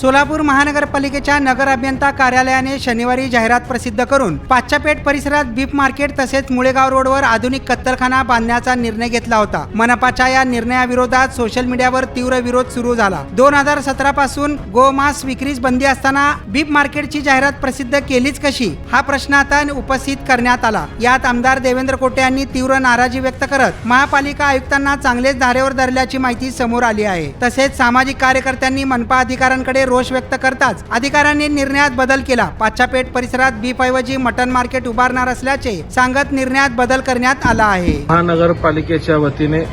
सोलापूर महानगरपालिकेच्या नगर अभियंता कार्यालयाने शनिवारी जाहिरात प्रसिद्ध करून पाच्यापेठ परिसरात बीप मार्केट तसेच मुळेगाव रोडवर आधुनिक कत्तलखाना बांधण्याचा निर्णय घेतला होता. मनपाच्या या निर्णयाविरोधात सोशल मीडियावर तीव्र विरोध सुरू झाला. दोन हजार सतरा पासून गोमांस विक्रीस बंदी असताना बीप मार्केटची जाहिरात प्रसिद्ध केलीच कशी? हा प्रश्न आता उपस्थित करण्यात आला. यात आमदार देवेंद्र कोटे यांनी तीव्र नाराजी व्यक्त करत महापालिका आयुक्तांना चांगलेच धारेवर धरल्याची माहिती समोर आली आहे. तसेच सामाजिक कार्यकर्त्यांनी मनपा अधिकाऱ्यांकडे रोष व्यक्त करताच अधिकाऱ्यांनी निर्णयात बदल केला. पाचापेठ परिसरात बीफ ऐवजी मटन मार्केट उभारणार असल्याचे सांगत निर्णयात बदल करण्यात आला आहे. महानगरपालिकेच्या वतीने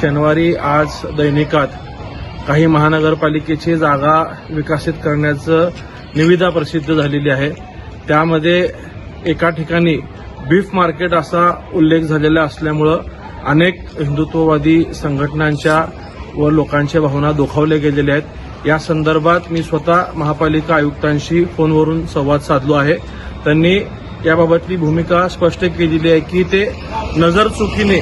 शनिवारी आज दैनिकात काही महानगरपालिकेची जागा विकसित करण्याचं निविदा प्रसिद्ध झालेली आहे. त्यामध्ये एका ठिकाणी बीफ मार्केट असा उल्लेख झालेला असल्यामुळं अनेक हिंदुत्ववादी संघटनांच्या व लोकांच्या भावना दुखावल्या गेलेल्या आहेत. या संदर्भात मी स्वतः महापालिका आयुक्तांशी फोनवरून संवाद साधलो आहे. त्यांनी याबाबतली भूमिका स्पष्ट केलेली आहे की ते नजर चुकीने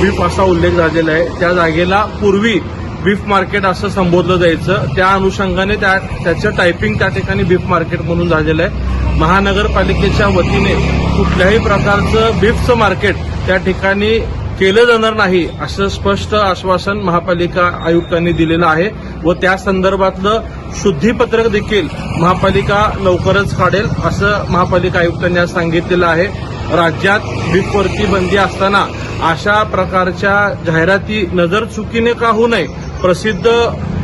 बीफ असा उल्लेख झालेला आहे. त्या जागेला पूर्वी बीफ मार्केट असं संबोधलं जायचं. त्या अनुषंगाने त्या त्याचं टायपिंग त्या ठिकाणी बीफ मार्केट म्हणून झालेलं आहे. महानगरपालिकेच्या वतीने कुठल्याही प्रकारचं बीफचं मार्केट त्या ठिकाणी केलं जाणार नाही असं स्पष्ट आश्वासन महापालिका आयुक्तांनी दिलेलं आहे व त्या संदर्भातलं शुद्धीपत्रक देखील महापालिका लवकरच काढेल असं महापालिका आयुक्तांनी आज सांगितलेलं आहे. राज्यात बीफवरती बंदी असताना अशा प्रकारच्या जाहिराती नजर चुकीने का होऊ नये प्रसिद्ध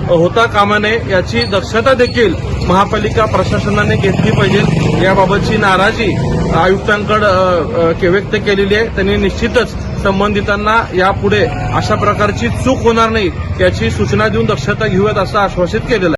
होता कामा नये याची दक्षता देखील महापालिका प्रशासनाने घेतली पाहिजे याबाबतची नाराजी आयुक्तांकडे व्यक्त केलेली आहे. त्यांनी निश्चितच संबंधितांना यापुढे अशा प्रकारची चूक होणार नाही याची सूचना देऊन दक्षता घेऊयात असं आश्वासित केलेलं आहे.